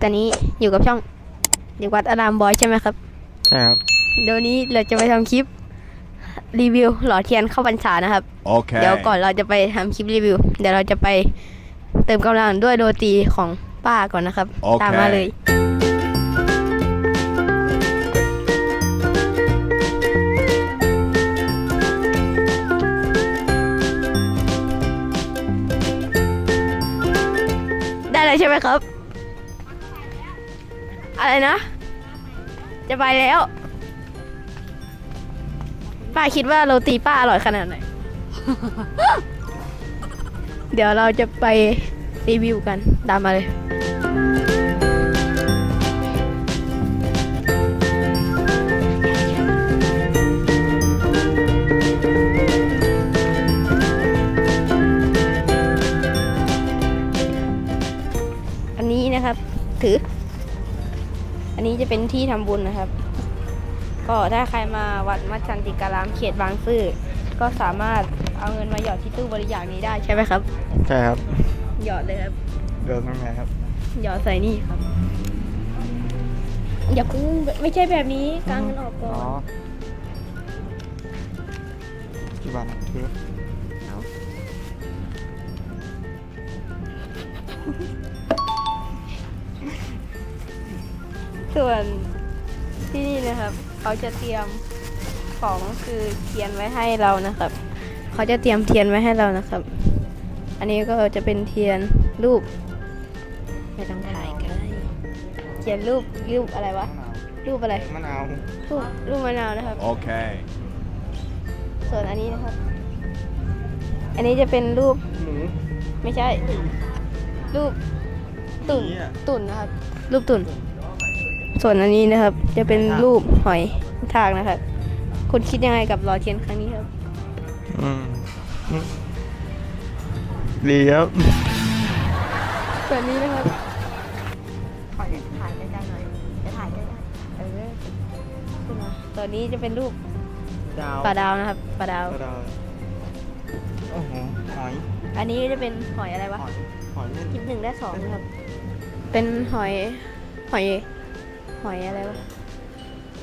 ตอนนี้อยู่กับช่องเด็กวัดอารามบอยใช่ไหมครับ ใช่ครับ เดี๋ยวนี้เราจะไปทำคลิปรีวิวหล่อเทียนเข้าพรรษานะครับ Okay. เดี๋ยวก่อนเราจะไปทำคลิปรีวิว เดี๋ยวเราจะไปเติมกำลังด้วยโดตีของป้าก่อนนะครับ โอเค ตามมาเลย ได้เลยใช่ไหมครับ อะไรนะ จะไปแล้ว ป้าคิดว่าโรตีป้าอร่อยขนาดไหน เดี๋ยวเราจะไปรีวิวกัน ตามมาเลย อันนี้นะครับ ถือ อันนี้จะเป็นที่ทำบุญนะครับ ก็ถ้าใครมาวัดมัดชันติการามเขตบางซื่อก็สามารถเอาเงินมาหยอดที่ตู้บริจาคนี้ได้ใช่ไหมครับ ใช่ครับ หยอดเลยครับเดินตรงไหนครับ หยอดใส่นี่ครับ อย่าเพึ่งไม่ใช่แบบนี้กางเงินออกก่ออ๋อนกี่บาทนะคือ ส่วนที่นี่นะครับ เขาจะเตรียมของคือเทียนไว้ให้เรานะครับ เขาจะเตรียมเทียนไว้ให้เรานะครับ อันนี้ก็จะเป็นเทียนรูป ไม่ต้องถ่ายก็ได้เทียนรูปรูปอะไรวะ รูปอะไร มะนาวรูปรูปมะนาวนะครับ Okay. ส่วนอันนี้นะครับ อันนี้จะเป็นรูปหมูไม่ใช่ รูปตุ่นหมีอะตุ่นนะครับ รูปตุ่น ส่วนอันนี้นะครับ จะเป็นรูปหอยทากนะครับคุณคิดยังไงกับรอเทียนครั้งนี้ครับอืมดีครับส่วนนี้นะครับขอถ่ายใกล้ๆหน่อยจะถ่ายใกล้ๆเออขึ้นมาตัวนี้จะเป็นรูปดาวปลาดาวนะครับปลาดาวปลาดาวโอ้โหหอย อันนี้จะเป็นหอยอะไรวะหอยหอยเล่นคิดหนึ่งได้สองนะครับ เป็นหอยหอย หอยอะไรวะ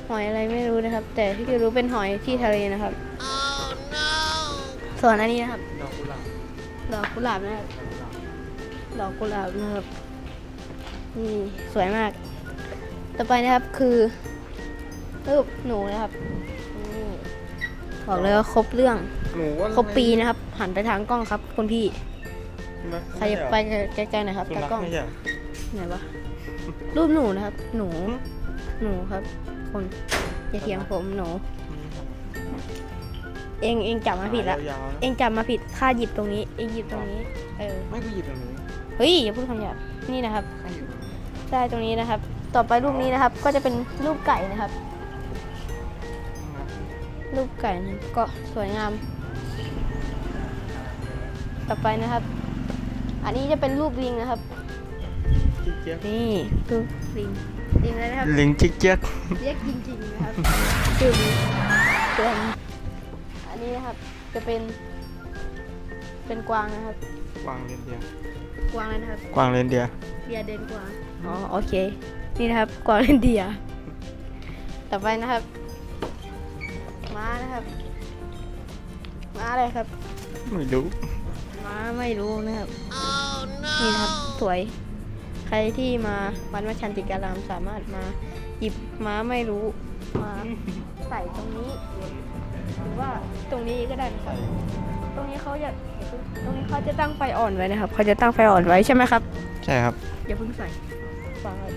หอยอะไรไม่รู้นะครับ แต่ที่รู้เป็นหอยที่ทะเลนะครับ ส่วนอันนี้นะครับ ดอกกุหลาบดอกกุหลาบนะครับดอกกุหลาบนะครับนี่สวยมาก ต่อไปนะครับคือรูปหนูนะครับนี่บอกเลยว่าครบเรื่อง หนูว่าครบปีนะครับ หันไปทางกล้องครับคุณพี่ใช่ไหมใครจะไปใกล้ๆหน่อยครับสุตานัขกล้องไม่ใช่เหรอ ไหนวะรูปหนูนะครับ หนู หนูครับ คนอย่าเถียงผมหนู เองเองจับมาผิดละ ยาวๆนะเองจับมาผิดค่าหยิบตรงนี้ เองหยิบตรงนี้ เออ ไม่กูหยิบแบบนี้เฮ้ยอย่าพูดคำหยาบนี่นะครับไม่หยิบแบบนี้ใช่ตรงนี้นะครับ ต่อไปรูปนี้นะครับ ก็จะเป็นรูปไก่นะครับ รูปไก่นะก็สวยงาม ต่อไปนะครับ อันนี้จะเป็นรูปลิงนะครับ จิ๊กเจ๊ยบนี่รูปลิงลิงอะไรนะครับลิงจิ๊กเจ๊ยบเรียกจริงๆนะครับชื่อนี้ส่วนอันนี้นะครับจะเป็น เป็นกวางนะครับ กวางเรนเดียร์กวางเลยนะครับกวางเรนเดียร์เดียเดินกวางอ๋อโอเค นี่นะครับกวางเลนเดียต่อไปนะครับม้านะครับม้าอะไรครับไม่รู้ม้าไม่รู้นะครับ นี่นะครับสวย ใครที่มาวัดวัดชันติการามสามารถมาหยิบม้าไม่รู้มาใส่ตรงนี้หรือว่าตรงนี้ก็ได้นะครับตรงนี้เขาจะตรงนี้เขาจะตั้งไฟอ่อนไว้นะครับเขาจะตั้งไฟอ่อนไว้ใช่ไหมครับ ใช่ครับอย่าเพิ่งใส่ฟังเลย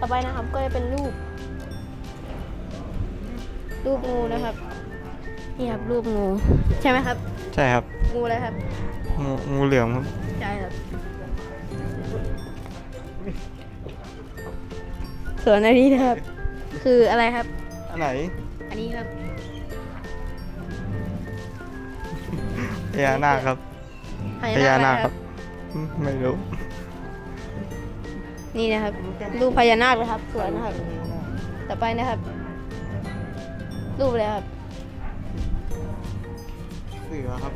ต่อไปนะครับก็จะเป็นรูป รูปงูนะครับนี่ครับรูปงูใช่ไหมครับ ใช่ครับ งูอะไรครับ งูงูเหลือมครับ ใช่ครับ ส่วนอันนี้นะครับ คืออะไรครับ อันไหนอันนี้ครับพญานาคครับพญานาคครับอืมไม่รู้ นี่นะครับรูปพญานาคนะครับสวยนะครับ ต่อไปนะครับ รูปอะไรครับ เสือครับ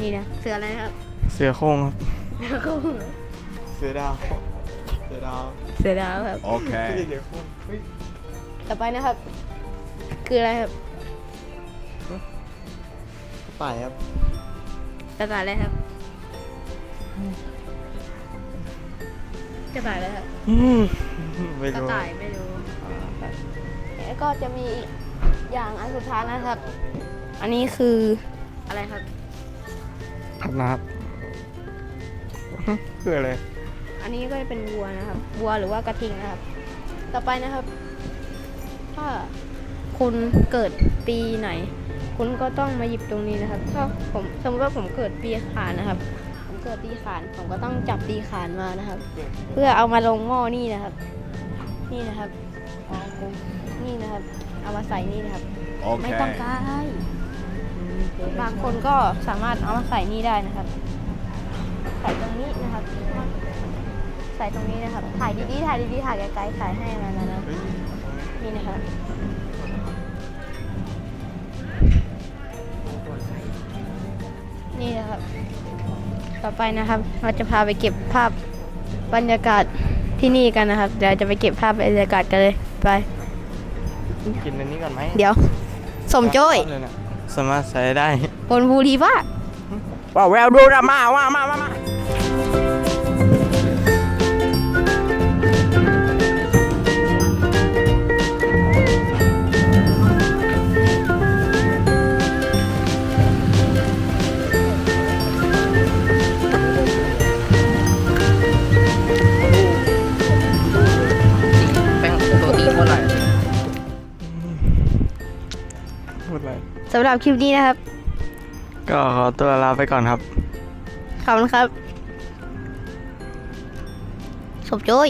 นี่นะ เสืออะไรนะครับ เสือโคร่งครับ เสือโคร่งเสือดาว เสือดาวเสือดาวครับ Okay. เดี๋ยวคุณเฮ้ยต่อไปนะครับ คืออะไรครับป่ายครับกระต่ายอะไรครับกระต่ายอะไรครับไม่กระรู้ต่ายไม่รู้อ๋อครับแล้วก็จะมีอีกอย่างอันสุดท้ายนะครับ อันนี้คืออะไรครับครับนะครับคืออะไร อันนี้ก็จะเป็นวัวนะครับ วัวหรือว่ากระทิงนะครับ ต่อไปนะครับ ถ้าคุณเกิดปีไหน คุณก็ต้องมาหยิบตรงนี้นะครับ ถ้าผมสมมติว่าผมเกิดปีขานนะครับ ผมเกิดปีขานผมก็ต้องจับปีขานมานะครับ เพื่อเอามาลงหม้อนี่นะครับ นี่นะครับอ๋อผมนี่นะครับ เอามาใส่นี่นะครับ ไม่ต้อง Okay. กายบางคนก็สามารถเอามาใส่นี่ได้นะครับ ใส่ตรงนี้นะครับใส่ตรงนี้นะครับ ถ่ายดีๆ ถ่ายดีๆ ถ่ายไกลๆถ่ายให้มันนะนะเฮ้ยนี่นะครับนี่นะครับ ต่อไปนะครับ เราจะพาไปเก็บภาพบรรยากาศที่นี่กันนะครับ เดี๋ยวจะไปเก็บภาพบรรยากาศกันเลย ไป กินอันนี้ก่อนไหมเดี๋ยว สมโจ้ยเลยนะสามารถใส่ได้บนบุรีว่าว้าวแววดูนะมาว่ามามามา รับคลิปนี้นะครับ ก็ขอตัวลาไปก่อนครับ ขอบคุณครับสมโจ้ย